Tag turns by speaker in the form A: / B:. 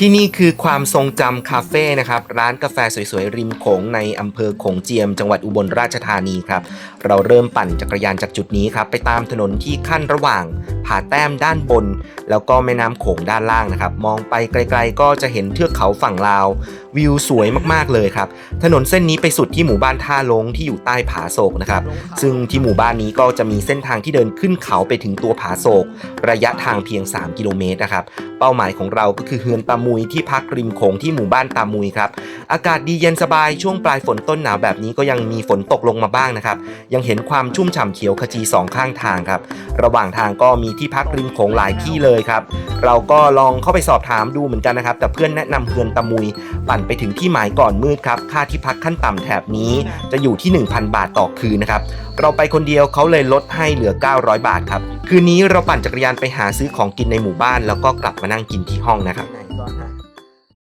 A: ที่นี่คือความทรงจำคาเฟ่นะครับ ร้านกาแฟสวยๆ ริมโขงในอำเภอโขงเจียม จังหวัดอุบลราชธานีครับ เราเริ่มปั่นจักรยานจากจุดนี้ครับ ไปตามถนนที่ขั้นระหว่าง ผาแต้มด้านบน แล้วก็แม่น้ำโขงด้านล่างนะครับ มองไปไกลๆ ก็จะเห็นเทือกเขาฝั่งลาว วิวสวยมากๆเลยครับ ถนนเส้นนี้ไปสุดที่หมู่บ้านท่าลงที่อยู่ใต้ผาโศกนะครับ ซึ่งที่หมู่บ้านนี้ก็จะมีเส้นทางที่เดินขึ้นเขาไปถึงตัวผาโศก ระยะทางเพียง 3 กิโลเมตรนะครับเป้าหมายของเราก็คือเฮือนตามุยที่พักริมโขงที่หมู่บ้านตามุยครับ อากาศดีเย็นสบายช่วงปลายฝนต้นหนาวแบบนี้ก็ยังมีฝนตกลงมาบ้างนะครับ ยังเห็นความชุ่มฉ่ำเขียวขจีสองข้างทางครับ ระหว่างทางก็มีที่พักริมโขงหลายที่เลยครับ เราก็ลองเข้าไปสอบถามดูเหมือนกันนะครับ แต่เพื่อนแนะนำเฮือนตามุย ปั่นไปถึงที่หมายก่อนมืดครับ ค่าที่พักขั้นต่ำแถบนี้จะอยู่ที่ 1,000 บาทต่อคืนนะครับ เราไปคนเดียวเขาเลยลดให้เหลือ 900 บาทครับ คืนนี้เราปั่นจักรยานไปหาซื้อของกินในหมู่บ้าน แล้วก็กลับมานั่งกินที่ห้องนะครับ